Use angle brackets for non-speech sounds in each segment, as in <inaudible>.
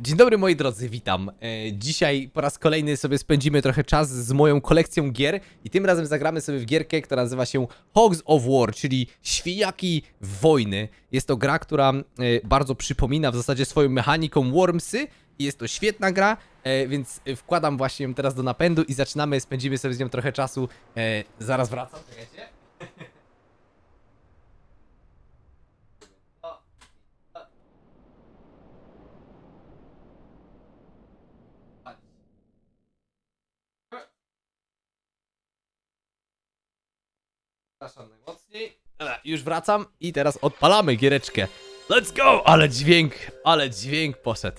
Dzień dobry moi drodzy, witam. E, Dzisiaj po raz kolejny sobie spędzimy trochę czas z moją kolekcją gier i tym razem zagramy sobie w gierkę, która nazywa się Hogs of War, czyli Świjaki Wojny. Jest to gra, która e, bardzo przypomina w zasadzie swoją mechaniką Wormsy i jest to świetna gra, e, więc wkładam właśnie ją teraz do napędu i zaczynamy, spędzimy sobie z nią trochę czasu. Zaraz wracam, czekajcie. Przepraszam najmocniej. Dobra, już wracam i teraz odpalamy giereczkę. Let's go! Ale dźwięk, ale dźwięk poszedł.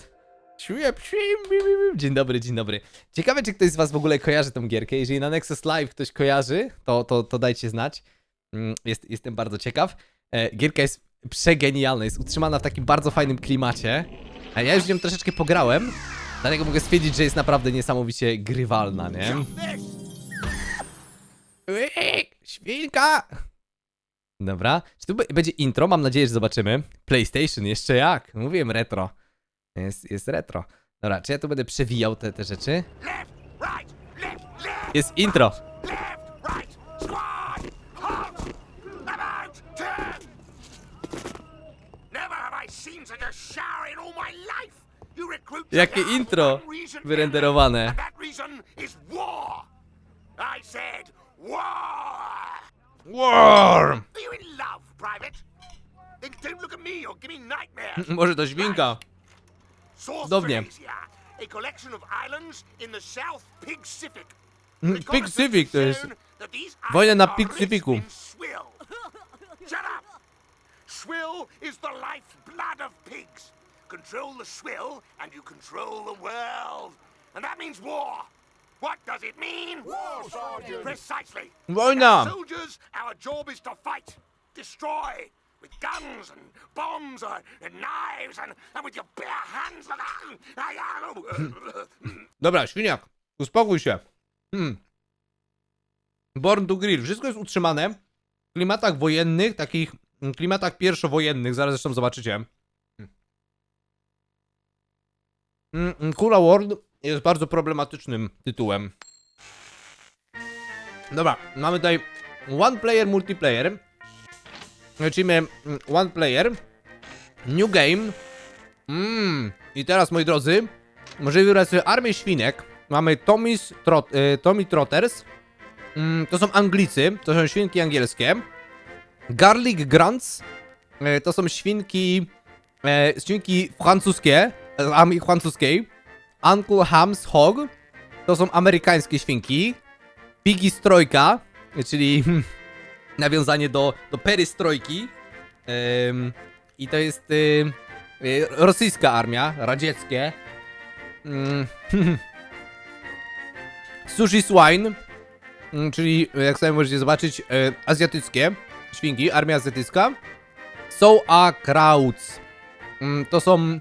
Czuję, psim, bim, bim, bim. Dzień dobry, dzień dobry. Ciekawe, czy ktoś z was w ogóle kojarzy tą gierkę. Jeżeli na Nexus Live ktoś kojarzy, to, to, to dajcie znać. Mm, Jest, jestem bardzo ciekaw. E, gierka jest przegenialna, jest utrzymana w takim bardzo fajnym klimacie. A ja już w nią troszeczkę pograłem, dlatego mogę stwierdzić, że jest naprawdę niesamowicie grywalna, nie? Świnka! Dobra. Czy tu będzie intro? Mam nadzieję, że zobaczymy. PlayStation, jeszcze jak? Mówiłem retro. Jest, jest retro. Dobra, czy ja tu będę przewijał te, te rzeczy? Jest intro. left, right, squad, war. War! Are you in love, Private? Then don't look at me or give me nightmares. <laughs> Może to świnka. Cudownie. A collection of islands in the South Pacific. Mm, Pacific to jest wojna na. Shut up! Swill is the lifeblood of pigs. Control the swill and you control the world. And that means war. What does it mean? War, Sergeant. Precisely. Wojna! As soldiers, our job is to fight, destroy, with guns and bombs uh, and knives and, and with your bare hands. <laughs> Dobra, świniak. Uspokój się. Hmm. Born to Grill. Wszystko jest utrzymane w klimatach wojennych, takich klimatach pierwszowojennych. Zaraz zresztą zobaczycie. Mm, mm, Kula World jest bardzo problematycznym tytułem. Dobra, mamy tutaj one player multiplayer. Lecimy mm, one player. New game. Mm. I teraz, moi drodzy, możemy wybrać sobie armię świnek. Mamy Tommy's Trot, y, Tommy Trotters. Mm, to są Anglicy, to są świnki angielskie. Garlic Grunts. Y, to są świnki. Y, świnki francuskie. Z armii francuskiej. Uncle Ham's Hog. To są amerykańskie świnki. Piggy Strojka, czyli <laughs> nawiązanie do, do perystrojki. Ym, I to jest y, y, rosyjska armia, radzieckie. Mm, <laughs> Sushi Swine, mm, czyli jak sobie możecie zobaczyć, y, azjatyckie świnki, armia azjatycka. Sauerkrauts. Mm, To są,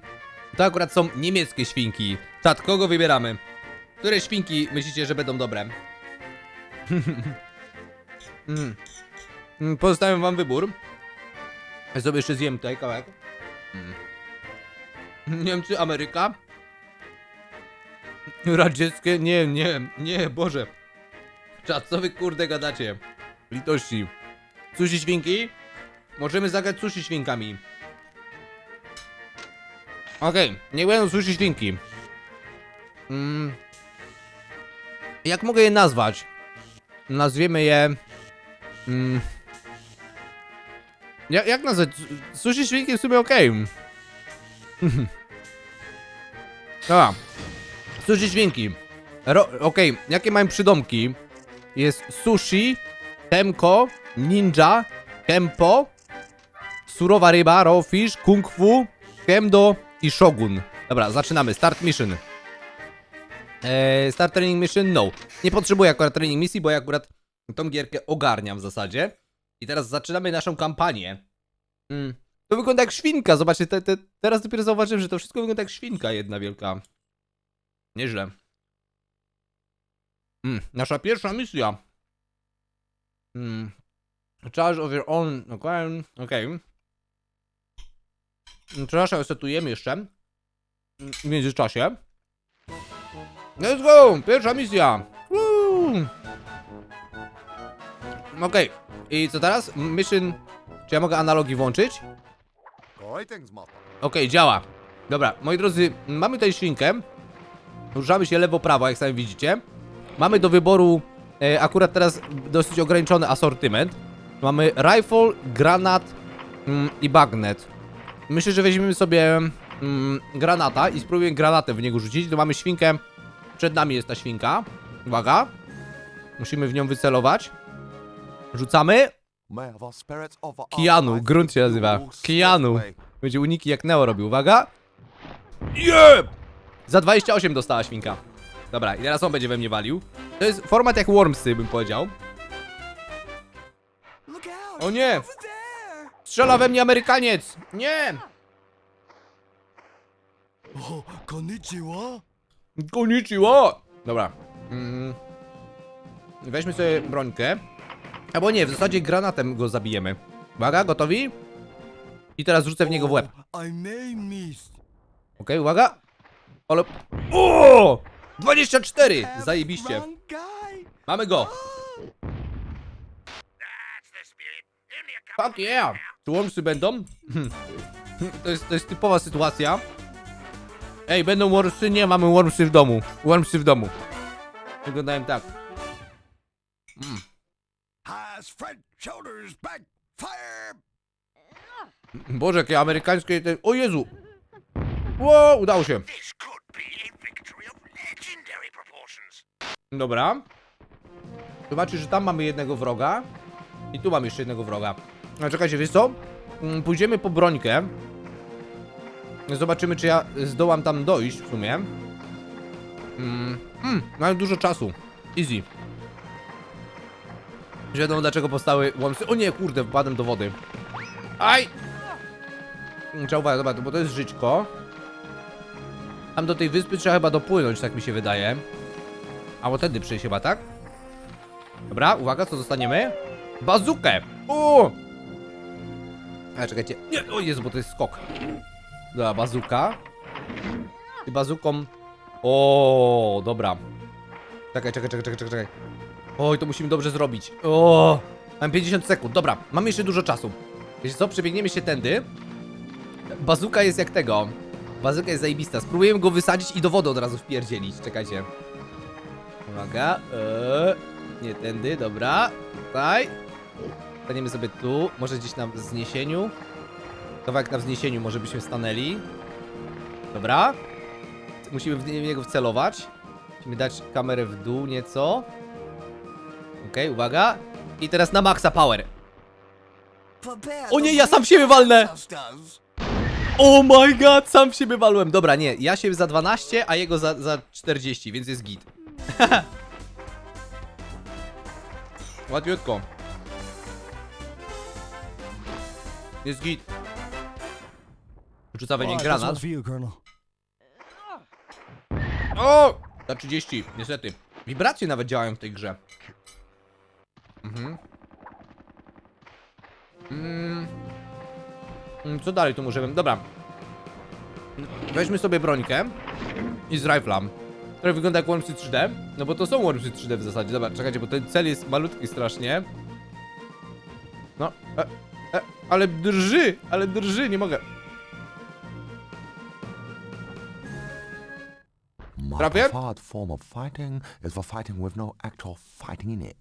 to akurat są niemieckie świnki. Czad, kogo wybieramy? Które świnki myślicie, że będą dobre? <laughs> mm. Mm, Pozostawiam wam wybór. Ja sobie jeszcze zjem tutaj kawałek. Mm. Niemcy, Ameryka. Radzieckie, nie, nie, nie, Boże. Czad, co wy kurde gadacie? Litości. Sushi świnki? Możemy zagrać sushi świnkami. Okej, nie będą sushi świnki. Mm. Jak mogę je nazwać? Nazwiemy je... Mm. Jak, jak nazwać? Sushi świnki w sumie okej. <laughs> Dobra. Sushi świnki. Okej, jakie mają przydomki? Jest sushi, temko, ninja, kempo, surowa ryba, raw fish, kung fu, i shogun. Dobra, zaczynamy. Start mission. Eee, start training mission? No. Nie potrzebuję akurat training misji, bo ja akurat tą gierkę ogarniam w zasadzie. I teraz zaczynamy naszą kampanię. Mm. To wygląda jak świnka, zobaczcie, te, te, teraz dopiero zauważyłem, że to wszystko wygląda jak świnka jedna wielka. Nieźle. Mm. Nasza pierwsza misja. Mm. Charge of your own... Okej. Okay. Przepraszam, setujemy jeszcze. w międzyczasie. Let's go! Pierwsza misja! Woo! Okej, i co teraz? Mission... Czy ja mogę analogii włączyć? Okej, działa. Dobra, moi drodzy, mamy tutaj świnkę. Ruszamy się lewo-prawo, jak sami widzicie. Mamy do wyboru e, akurat teraz dosyć ograniczony asortyment. Mamy rifle, granat mm, i bagnet. Myślę, że weźmiemy sobie mm, granata i spróbujemy granatem w niego rzucić. Tu mamy świnkę. Przed nami jest ta świnka. Uwaga. Musimy w nią wycelować. Rzucamy. Life grunt się nazywa. swiftly. Będzie uniki jak Neo robił. Uwaga. Jeb! Za 28 dostała świnka. Dobra, i teraz on będzie we mnie walił. To jest format jak Wormsy, bym powiedział. O nie! Strzela we mnie Amerykaniec! Nie! Oh, konnichiwa. Konnichiwa! Dobra. Mm. Weźmy sobie brońkę. Albo nie, w zasadzie granatem go zabijemy. Uwaga, gotowi? I teraz rzucę w niego w łeb. Okej, uwaga. Ale... O! 24! Zajebiście. Mamy go! Fuck yeah! Tu Wormsy będą? <laughs> To jest, to jest typowa sytuacja. Ej, będą Wormsy? Nie, mamy Wormsy w domu. Wormsy w domu. Wyglądają tak. Fire! Boże, jakie amerykańskie... Te... O Jezu! Ło, udało się. Dobra. Zobaczysz, że tam mamy jednego wroga. I tu mam jeszcze jednego wroga. A czekajcie, wiesz co? Mm, Pójdziemy po brońkę. Zobaczymy, czy ja zdołam tam dojść w sumie. Mm, mm, mamy dużo czasu. Easy. Już wiadomo dlaczego powstały łomsy. O nie, kurde, wpadłem do wody. Aj! Mm, Trzeba uważać, dobra, bo to jest żyćko. Tam do tej wyspy trzeba chyba dopłynąć, tak mi się wydaje. A bo tędy przejść chyba, tak? Dobra, uwaga, co dostaniemy? Bazukę! O! A czekajcie. Nie, o Jezu, bo to jest skok. Dobra, bazuka. I bazuką. O, dobra. Czekaj, czekaj, czekaj, czekaj, czekaj. Oj, to musimy dobrze zrobić. O! Mam 50 sekund. Dobra, mamy jeszcze dużo czasu. Wiecie co? Przebiegniemy się tędy. Bazuka jest jak tego. Bazuka jest zajebista. Spróbujemy go wysadzić i do wody od razu wpierdzielić. Czekajcie. Uwaga. Eee, nie tędy, dobra. Tutaj. Staniemy sobie tu. Może gdzieś na wzniesieniu. Kawałek na wzniesieniu może byśmy stanęli. Dobra. Musimy w niego wcelować. Musimy dać kamerę w dół nieco. Okej, uwaga. I teraz na maksa power. O nie, ja sam siebie walnę! Oh my god, sam siebie walłem. Dobra, nie, ja się za 12, a jego za, za 40, więc jest git. <laughs> Łatwiutko. Jest git. Rzuca we mnie granat. O! Za 30, niestety. Wibracje nawet działają w tej grze. Mhm. Mm. Mm, Co dalej tu możemy? Dobra. Weźmy sobie brońkę i z riflam, które wygląda jak Wormsy 3D. No bo to są Wormsy 3D w zasadzie. Dobra, czekajcie, bo ten cel jest malutki strasznie. No, e, e, ale drży, ale drży, nie mogę. Trafię? preferred form of fighting is the fighting with no actual fighting in it.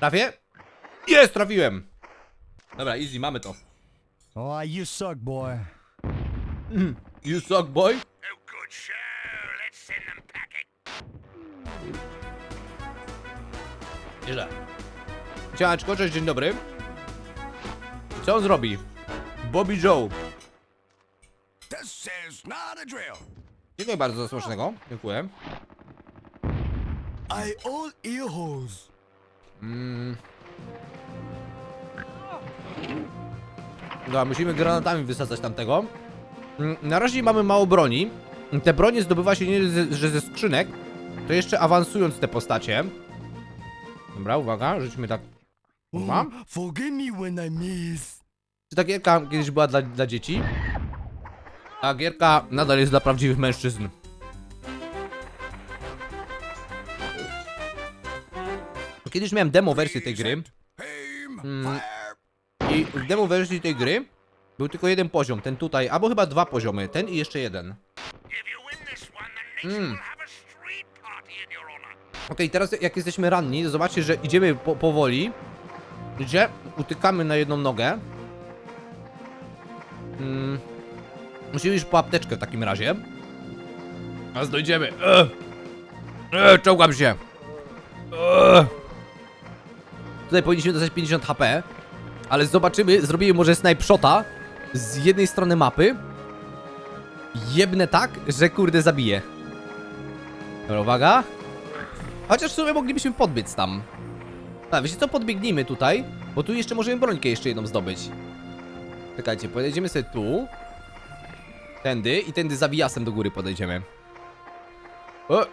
Trafię? Jest, trafiłem! Dobra, easy, mamy to. Oh, you suck, boy. <clears throat> You suck, boy. Oh, good show. Let's send them packing. Źle. Ciałaczko, cześć, dzień dobry. Co on zrobi? Bobby Joe. This is not a drill. Dziękuję bardzo za smacznego. Dziękuję. I all ear holes. Mm. Dobra, musimy granatami wysadzać tamtego. Mm, Na razie mamy mało broni. Te bronie zdobywa się nie, ze, że ze skrzynek, to jeszcze awansując te postacie. Dobra, uwaga, rzućmy tak. Kurwa. Oh, forgive me when I miss. Czy ta gierka kiedyś była dla, dla dzieci? Ta gierka nadal jest dla prawdziwych mężczyzn. Kiedyś miałem demo wersję tej gry Mm. i w demo wersji tej gry był tylko jeden poziom, ten tutaj, albo chyba dwa poziomy, ten i jeszcze jeden. Mm. a. Okej, teraz jak jesteśmy ranni, zobaczcie, że idziemy po, powoli. Gdzie utykamy na jedną nogę. Mm. Musimy iść po apteczkę w takim razie. Teraz dojdziemy. E! E, czołgam się. E! Tutaj powinniśmy dostać 50 HP. Ale zobaczymy, zrobimy może snipe shota z jednej strony mapy. Jebnę tak, że kurde zabije. Dobra, uwaga. Chociaż w sumie moglibyśmy podbiec tam. A, wiecie co, podbiegnijmy tutaj, bo tu jeszcze możemy brońkę jeszcze jedną zdobyć. Czekajcie, podejdziemy sobie tu. Tędy i tędy zawijasem do góry podejdziemy. O, o.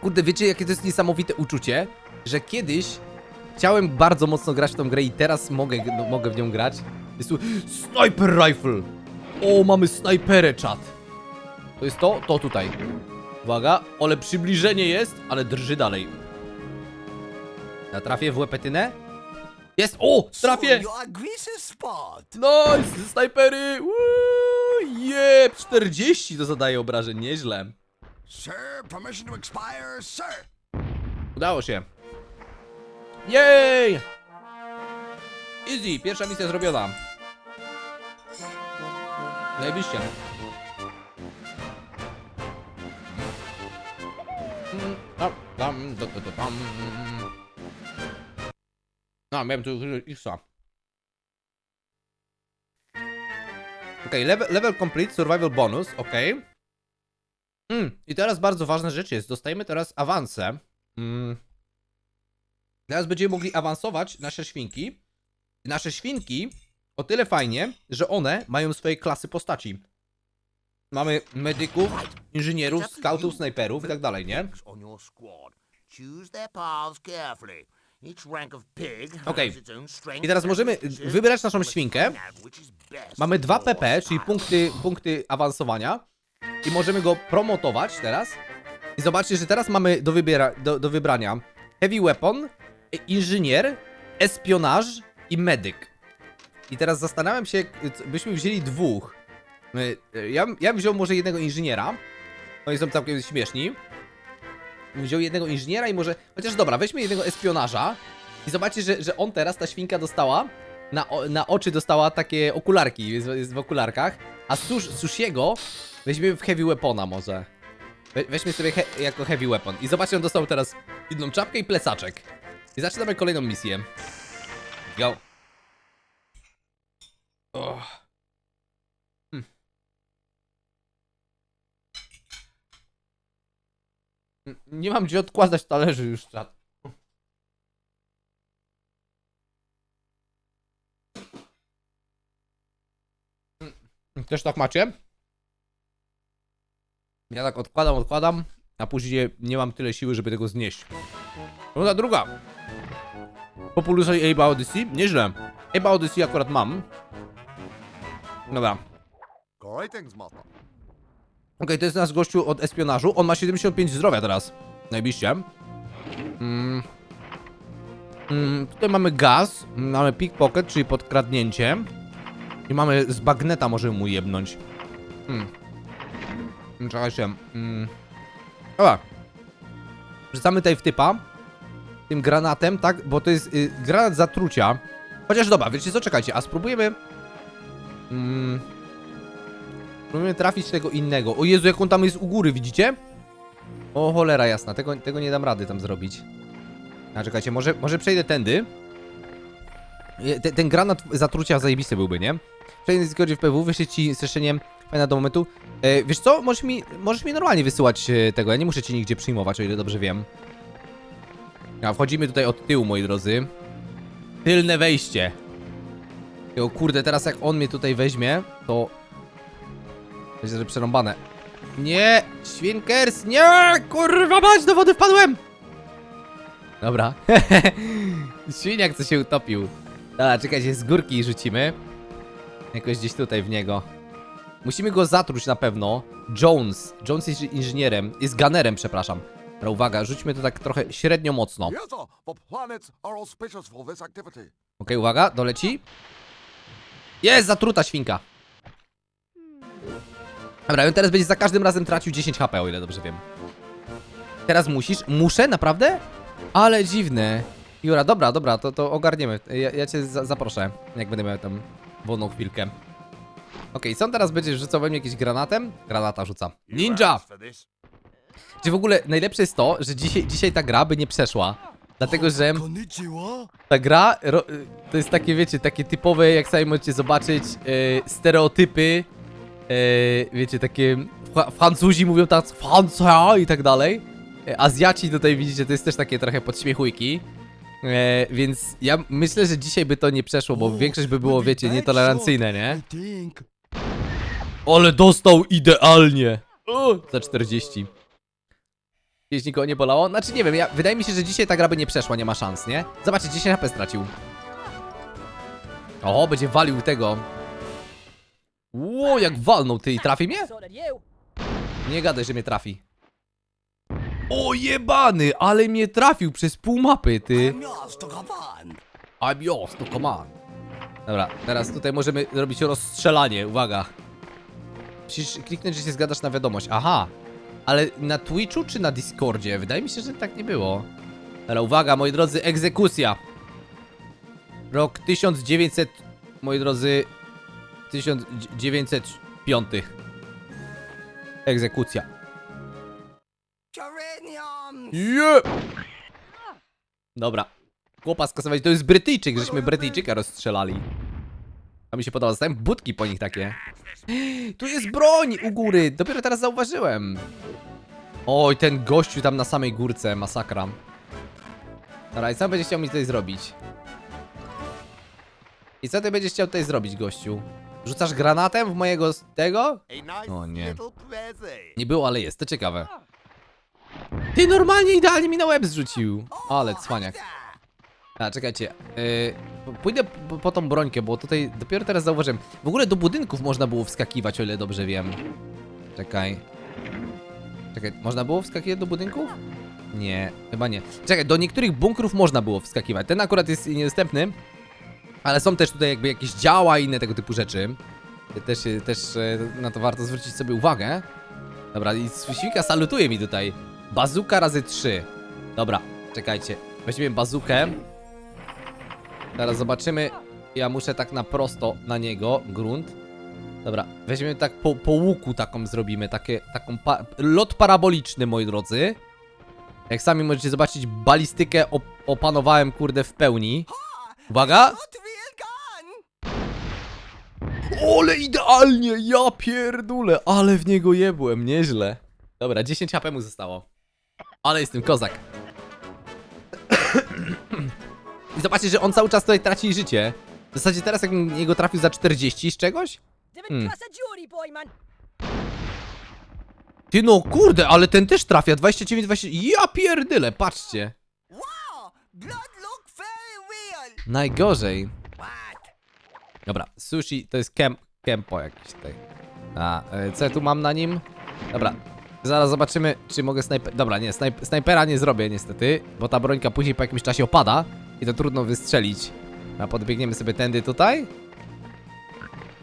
Kurde, wiecie jakie to jest niesamowite uczucie, że kiedyś chciałem bardzo mocno grać w tą grę i teraz mogę, no, mogę w nią grać. Jest tu Sniper Rifle! O, mamy snajperę, czat! To jest to? To tutaj. Uwaga, ale przybliżenie jest, ale drży dalej. Ja trafię w łepetynę? Jest! O! Trafię! Nice! Snajpery! Woo! Jeb! 40 to zadaje obrażeń, nieźle. Sir, permission to expire, sir. Udało się. Jej! Easy, pierwsza misja zrobiona. Zajebiście. Mm, tam. No, miałem tu Xa. Okej, level, level complete, survival bonus, okej. Mm, I teraz bardzo ważna rzecz jest, dostajemy teraz awanse. Mm. Teraz będziemy mogli awansować nasze świnki. Nasze świnki o tyle fajnie, że one mają swoje klasy postaci. Mamy medyków, inżynierów, scoutów, snajperów i tak dalej, nie? Okej. strengths I teraz możemy wybrać naszą świnkę. Mamy for 2 your PP, czyli punkty, punkty awansowania. I możemy go promotować teraz. I zobaczcie, że teraz mamy do, wybiera, do, do wybrania Heavy Weapon, Inżynier, Espionaż i Medyk. I teraz zastanawiam się, byśmy wzięli dwóch. Ja, ja bym wziął może jednego inżyniera. Oni są całkiem śmieszni. Wziął jednego inżyniera i może... Chociaż dobra, weźmy jednego espionarza. I zobaczcie, że, że on teraz, ta świnka dostała na, na oczy dostała takie okularki, jest, jest w okularkach, a Sush, Sushiego weźmiemy w Heavy Weapona może. We, weźmy sobie he, jako Heavy Weapon. I zobaczcie, on dostał teraz jedną czapkę i plecaczek. I zaczynamy kolejną misję. Go. Oh. Hmm. N- Nie mam gdzie odkładać talerzy już, czat. Też tak macie? Ja tak odkładam, odkładam, a później nie mam tyle siły, żeby tego znieść. Runda druga. Populusa i Abe Odyssey? Nieźle. Abe Odyssey akurat mam. Dobra. Okej, to jest nasz gościu od espionażu. On ma 75 zdrowia teraz. Najbliższe. Mm. Mm, tutaj mamy gaz, mamy pickpocket, czyli podkradnięcie. I mamy z bagneta możemy mu jebnąć. Hmm. Czekajcie. Mm. Dobra. Wrzucamy tutaj w typa. Tym granatem, tak? Bo to jest y, granat zatrucia. Chociaż dobra, wiecie co? Czekajcie, a spróbujemy... Mm. Spróbujemy trafić tego innego. O Jezu, jak on tam jest u góry, widzicie? O cholera jasna, tego, tego nie dam rady tam zrobić. A czekajcie, może, może przejdę tędy. Je- Ten, ten granat zatrucia zajebisty byłby, nie? Przejdę z w PW, wyślę ci streszczeniem fajna do momentu. E, wiesz co, możesz mi, możesz mi normalnie wysyłać e, tego, ja nie muszę ci nigdzie przyjmować, o ile dobrze wiem. A wchodzimy tutaj od tyłu, moi drodzy. Tylne wejście. O kurde, teraz jak on mnie tutaj weźmie, to... Myślę, że przerąbane. Nie! Świnkers! Nie! Kurwa mać, do wody wpadłem! Dobra. <laughs> Świniak co się utopił. Dobra, czekajcie, z górki rzucimy. Jakoś gdzieś tutaj w niego. Musimy go zatruć na pewno. Jones. Jones jest inżynierem. Jest gunnerem, przepraszam. Dobra, uwaga, rzućmy to tak trochę średnio mocno. Okej, activity. uwaga, doleci. Jest, zatruta świnka. Dobra, on teraz będzie za każdym razem tracił 10 HP, o ile dobrze wiem. Teraz musisz? Muszę? Naprawdę? Ale dziwne. Jura, dobra, dobra, to, to ogarniemy. Ja, ja cię za, zaproszę, jak będę miał tam wolną chwilkę. Okej, co on teraz będzie rzucał we mnie jakimś granatem? Granata rzuca. Ninja! Czy w ogóle najlepsze jest to, że dzisiaj, dzisiaj ta gra by nie przeszła. Dlatego, że ta gra to jest takie, wiecie, takie typowe, jak sami możecie zobaczyć, y, stereotypy. Y, wiecie, takie. Fra Francuzi mówią tak, Francja i tak dalej. Y, Azjaci tutaj widzicie, to jest też takie trochę podśmiechujki. E, więc ja myślę, że dzisiaj by to nie przeszło, bo większość by było, wiecie, nietolerancyjne, nie? Ale dostał idealnie! O, za 40. Jeśli nikogo nie bolało? Znaczy nie wiem, ja, wydaje mi się, że dzisiaj ta gra by nie przeszła, nie ma szans, nie? Zobaczcie, 10 HP stracił. O, będzie walił tego. Ło, jak walnął, ty i trafi mnie? Nie gadaj, że mnie trafi. O, jebany, ale mnie trafił przez pół mapy, ty. Yes, to command. Dobra, teraz tutaj możemy zrobić rozstrzelanie, uwaga. Musisz kliknąć, że się zgadasz na wiadomość. Aha, ale na Twitchu czy na Discordzie? Wydaje mi się, że tak nie było. Ale uwaga, moi drodzy, egzekucja. Rok 1900, moi drodzy, 1905. Egzekucja. Yeah! Dobra. Chłopa skasować, to jest Brytyjczyk, żeśmy Brytyjczyka rozstrzelali. A mi się podoba, zostałem budki po nich takie. Tu jest broń u góry, dopiero teraz zauważyłem. Oj, ten gościu tam na samej górce, masakra. Dobra, i co będziesz chciał mi tutaj zrobić? I co ty będziesz chciał tutaj zrobić, gościu? Rzucasz granatem w mojego tego? O nie. Nie było, ale jest, to ciekawe. Ty normalnie idealnie mi na łeb zrzucił. Ale cwaniak. A, czekajcie. Yy, pójdę po, po tą brońkę, bo tutaj dopiero teraz zauważyłem. W ogóle do budynków można było wskakiwać, o ile dobrze wiem. Czekaj. Czekaj, można było wskakiwać do budynków? Nie, chyba nie. Czekaj, do niektórych bunkrów można było wskakiwać. Ten akurat jest niedostępny. Ale są też tutaj jakby jakieś działa i inne tego typu rzeczy. Też, też e, na to warto zwrócić sobie uwagę. Dobra, i świnka salutuje mi tutaj. Bazuka razy 3. Dobra, czekajcie. Weźmiemy bazukę. Teraz zobaczymy. Ja muszę tak na prosto na niego, grunt. Dobra, weźmiemy tak po, po łuku taką zrobimy, takie, taką pa lot paraboliczny, moi drodzy. Jak sami możecie zobaczyć, balistykę op opanowałem, kurde, w pełni. Uwaga! Ole, idealnie! Ja pierdulę, ale w niego jebłem, nieźle. Dobra, 10 HP mu zostało. Ale jestem kozak. I zobaczcie, że on cały czas tutaj traci życie. W zasadzie teraz jakbym niego trafił za 40 z czegoś? Hmm. Ty no, kurde, ale ten też trafia, 29, 20... Ja pierdyle, patrzcie. Wow. Najgorzej. Dobra, sushi to jest kem, kempo jakiś tutaj. A, e, co ja tu mam na nim? Dobra, zaraz zobaczymy, czy mogę snajper... Dobra, nie, snajp snajpera nie zrobię niestety, bo ta brońka później po jakimś czasie opada i to trudno wystrzelić. A podbiegniemy sobie tędy tutaj.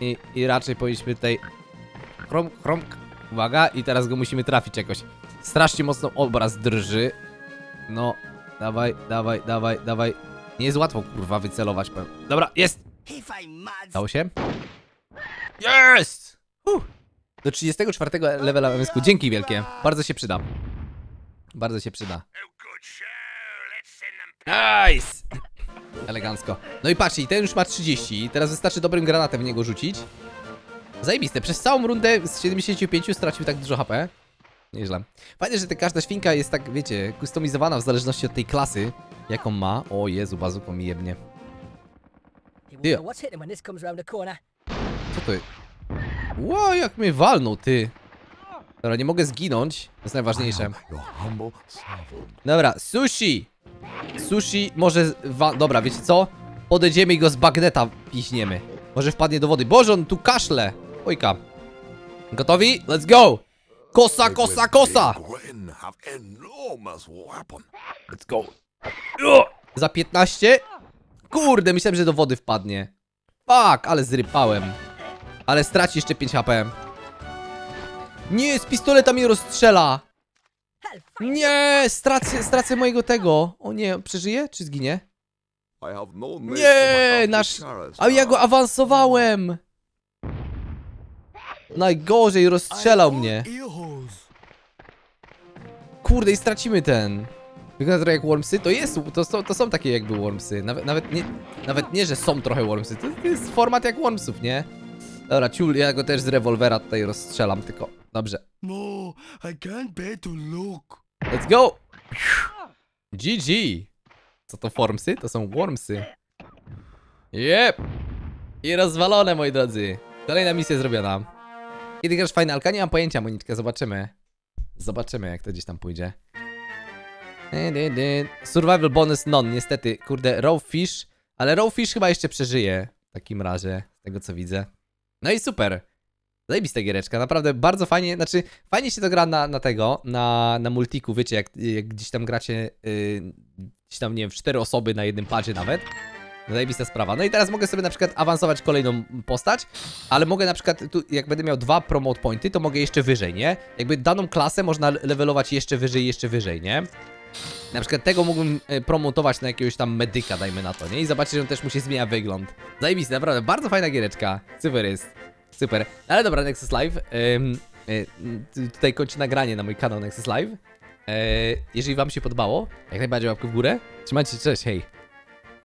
I, i raczej powinniśmy tutaj... Chrom, chrom, uwaga, i teraz go musimy trafić jakoś. Strasznie mocno obraz drży. No, dawaj, dawaj, dawaj, dawaj. Nie jest łatwo, kurwa, wycelować. powiem. Dobra, jest! Dało się? Jest! Huh. Do 34 levela MSQ. Dzięki wielkie. Bardzo się przyda. Bardzo się przyda. Nice! Elegancko. No i patrzcie, ten już ma 30. Teraz wystarczy dobrym granatem w niego rzucić. Zajebiste. Przez całą rundę z 75 stracił tak dużo HP. Nieźle. Fajnie, że ta każda świnka jest tak, wiecie, kustomizowana w zależności od tej klasy, jaką ma. O Jezu, bazuką mi jebnie. Co to jest? Ło, jak mnie walnął, ty. Dobra, nie mogę zginąć. To jest najważniejsze. Dobra, sushi! Sushi może... Dobra, wiecie co? Podejdziemy i go z bagneta piśniemy. Może wpadnie do wody. Boże, on tu kaszle! Ojka. Gotowi? Let's go! Kosa, kosa, kosa! Let's go. Za 15? Kurde, myślałem, że do wody wpadnie. Fuck, ale zrypałem. Ale straci jeszcze 5 HP. Nie, z pistoleta mnie rozstrzela. Nie, stracę, stracę mojego tego. O nie, przeżyje czy zginie? No Nie, nasz... A ja go awansowałem. Najgorzej, rozstrzelał mnie. Kurde, i stracimy ten. Wygląda trochę jak Wormsy. To jest, to są, to są takie jakby Wormsy. Nawet, nawet, nie, nawet nie, że są trochę Wormsy. To, to jest format jak Wormsów, nie? Dobra, ciul, ja go też z rewolwera tutaj rozstrzelam, tylko... Dobrze. No, I can't bear to look. Let's go! GG! Co to Formsy? To są Wormsy. Jep! I rozwalone, moi drodzy. Kolejna misja zrobiona. Kiedy grasz finalka? Nie mam pojęcia, Moniczka, zobaczymy. Zobaczymy, jak to gdzieś tam pójdzie. Survival bonus non, niestety. Kurde, raw fish. Ale raw fish chyba jeszcze przeżyje. W takim razie, z tego co widzę. No i super. Zajebista giereczka, naprawdę bardzo fajnie, znaczy fajnie się to gra na, na tego, na, na multiku, wiecie, jak, jak gdzieś tam gracie, yy, gdzieś tam, nie wiem, cztery osoby na jednym padzie nawet. Zajebista sprawa. No i teraz mogę sobie na przykład awansować kolejną postać, ale mogę na przykład, tu, jak będę miał dwa promote pointy, to mogę jeszcze wyżej, nie? Jakby daną klasę można levelować jeszcze wyżej, jeszcze wyżej, nie? Na przykład tego mógłbym e, promotować na jakiegoś tam medyka, dajmy na to, nie? I zobaczyć, że on też mu się zmienia wygląd. Zajebiste, naprawdę, bardzo fajna giereczka. Super jest. Super. Ale dobra, Nexus Live. Ym, y, y, tutaj kończę nagranie na mój kanał Nexus Live. E, jeżeli wam się podobało, jak najbardziej łapkę w górę. Trzymajcie się, cześć, hej.